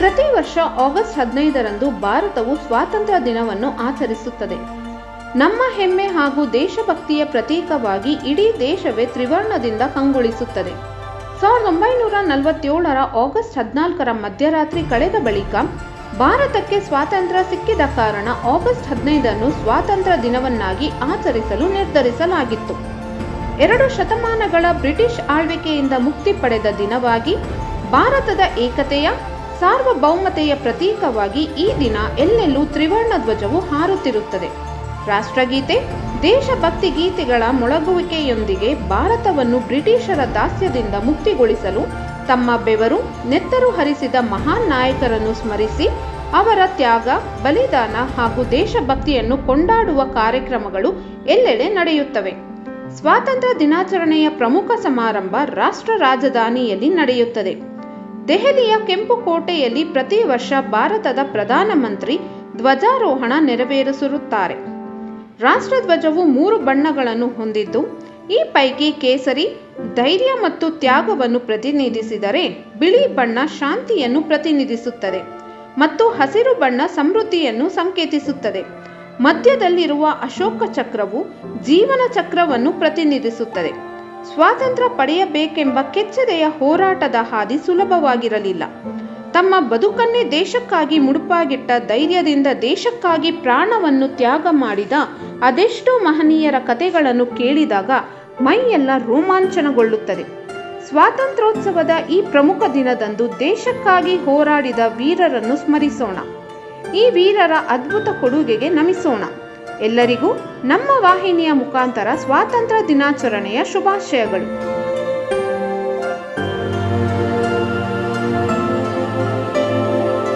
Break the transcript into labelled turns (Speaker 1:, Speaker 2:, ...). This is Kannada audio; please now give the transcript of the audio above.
Speaker 1: ಪ್ರತಿ ವರ್ಷ ಆಗಸ್ಟ್ ಹದಿನೈದರಂದು ಭಾರತವು ಸ್ವಾತಂತ್ರ್ಯ ದಿನವನ್ನು ಆಚರಿಸುತ್ತದೆ. ನಮ್ಮ ಹೆಮ್ಮೆ ಹಾಗೂ ದೇಶಭಕ್ತಿಯ ಪ್ರತೀಕವಾಗಿ ಇಡೀ ದೇಶವೇ ತ್ರಿವರ್ಣದಿಂದ ಕಂಗೊಳಿಸುತ್ತದೆ. ಸಾವಿರದ ಒಂಬೈನೂರ ನಲವತ್ತೇಳರ ಆಗಸ್ಟ್ ಹದಿನಾಲ್ಕರ ಮಧ್ಯರಾತ್ರಿ ಕಳೆದ ಬಳಿಕ ಭಾರತಕ್ಕೆ ಸ್ವಾತಂತ್ರ್ಯ ಸಿಕ್ಕಿದ ಕಾರಣ ಆಗಸ್ಟ್ ಹದಿನೈದನ್ನು ಸ್ವಾತಂತ್ರ್ಯ ದಿನವನ್ನಾಗಿ ಆಚರಿಸಲು ನಿರ್ಧರಿಸಲಾಗಿತ್ತು. ಎರಡು ಶತಮಾನಗಳ ಬ್ರಿಟಿಷ್ ಆಳ್ವಿಕೆಯಿಂದ ಮುಕ್ತಿ ಪಡೆದ ದಿನವಾಗಿ ಭಾರತದ ಏಕತೆಯ ಸಾರ್ವಭೌಮತೆಯ ಪ್ರತೀಕವಾಗಿ ಈ ದಿನ ಎಲ್ಲೆಲ್ಲೂ ತ್ರಿವರ್ಣ ಧ್ವಜವು ಹಾರುತ್ತಿರುತ್ತದೆ. ರಾಷ್ಟ್ರಗೀತೆ, ದೇಶಭಕ್ತಿ ಗೀತೆಗಳ ಮೊಳಗುವಿಕೆಯೊಂದಿಗೆ ಭಾರತವನ್ನು ಬ್ರಿಟಿಷರ ದಾಸ್ಯದಿಂದ ಮುಕ್ತಿಗೊಳಿಸಲು ತಮ್ಮ ಬೆವರು ನೆತ್ತರು ಹರಿಸಿದ ಮಹಾನ್ ನಾಯಕರನ್ನು ಸ್ಮರಿಸಿ, ಅವರ ತ್ಯಾಗ, ಬಲಿದಾನ ಹಾಗೂ ದೇಶಭಕ್ತಿಯನ್ನು ಕೊಂಡಾಡುವ ಕಾರ್ಯಕ್ರಮಗಳು ಎಲ್ಲೆಡೆ ನಡೆಯುತ್ತವೆ. ಸ್ವಾತಂತ್ರ್ಯ ದಿನಾಚರಣೆಯ ಪ್ರಮುಖ ಸಮಾರಂಭ ರಾಷ್ಟ್ರ ರಾಜಧಾನಿಯಲ್ಲಿ ನಡೆಯುತ್ತದೆ. ದೆಹಲಿಯ ಕೆಂಪು ಕೋಟೆಯಲ್ಲಿ ಪ್ರತಿ ವರ್ಷ ಭಾರತದ ಪ್ರಧಾನಮಂತ್ರಿ ಧ್ವಜಾರೋಹಣ ನೆರವೇರಿಸಿರುತ್ತಾರೆ. ರಾಷ್ಟ್ರಧ್ವಜವು ಮೂರು ಬಣ್ಣಗಳನ್ನು ಹೊಂದಿದ್ದು, ಈ ಪೈಕಿ ಕೇಸರಿ, ಧೈರ್ಯ ಮತ್ತು ತ್ಯಾಗವನ್ನು ಪ್ರತಿನಿಧಿಸಿದರೆ ಬಿಳಿ ಬಣ್ಣ ಶಾಂತಿಯನ್ನು ಪ್ರತಿನಿಧಿಸುತ್ತದೆ ಮತ್ತು ಹಸಿರು ಬಣ್ಣ ಸಮೃದ್ಧಿಯನ್ನು ಸಂಕೇತಿಸುತ್ತದೆ. ಮಧ್ಯದಲ್ಲಿರುವ ಅಶೋಕ ಚಕ್ರವು ಜೀವನ ಚಕ್ರವನ್ನು ಪ್ರತಿನಿಧಿಸುತ್ತದೆ. ಸ್ವಾತಂತ್ರ್ಯ ಪಡೆಯಬೇಕೆಂಬ ಕೆಚ್ಚೆದೆಯ ಹೋರಾಟದ ಹಾದಿ ಸುಲಭವಾಗಿರಲಿಲ್ಲ. ತಮ್ಮ ಬದುಕನ್ನೇ ದೇಶಕ್ಕಾಗಿ ಮುಡುಪಾಗಿಟ್ಟ ಧೈರ್ಯದಿಂದ ದೇಶಕ್ಕಾಗಿ ಪ್ರಾಣವನ್ನು ತ್ಯಾಗ ಮಾಡಿದ ಅದೆಷ್ಟೋ ಮಹನೀಯರ ಕಥೆಗಳನ್ನು ಕೇಳಿದಾಗ ಮೈಯೆಲ್ಲ ರೋಮಾಂಚನಗೊಳ್ಳುತ್ತದೆ. ಸ್ವಾತಂತ್ರ್ಯೋತ್ಸವದ ಈ ಪ್ರಮುಖ ದಿನದಂದು ದೇಶಕ್ಕಾಗಿ ಹೋರಾಡಿದ ವೀರರನ್ನು ಸ್ಮರಿಸೋಣ. ಈ ವೀರರ ಅದ್ಭುತ ಕೊಡುಗೆಗೆ ನಮಿಸೋಣ. ಎಲ್ಲರಿಗೂ ನಮ್ಮ ವಾಹಿನಿಯ ಮುಖಾಂತರ ಸ್ವಾತಂತ್ರ್ಯ ದಿನಾಚರಣೆಯ ಶುಭಾಶಯಗಳು.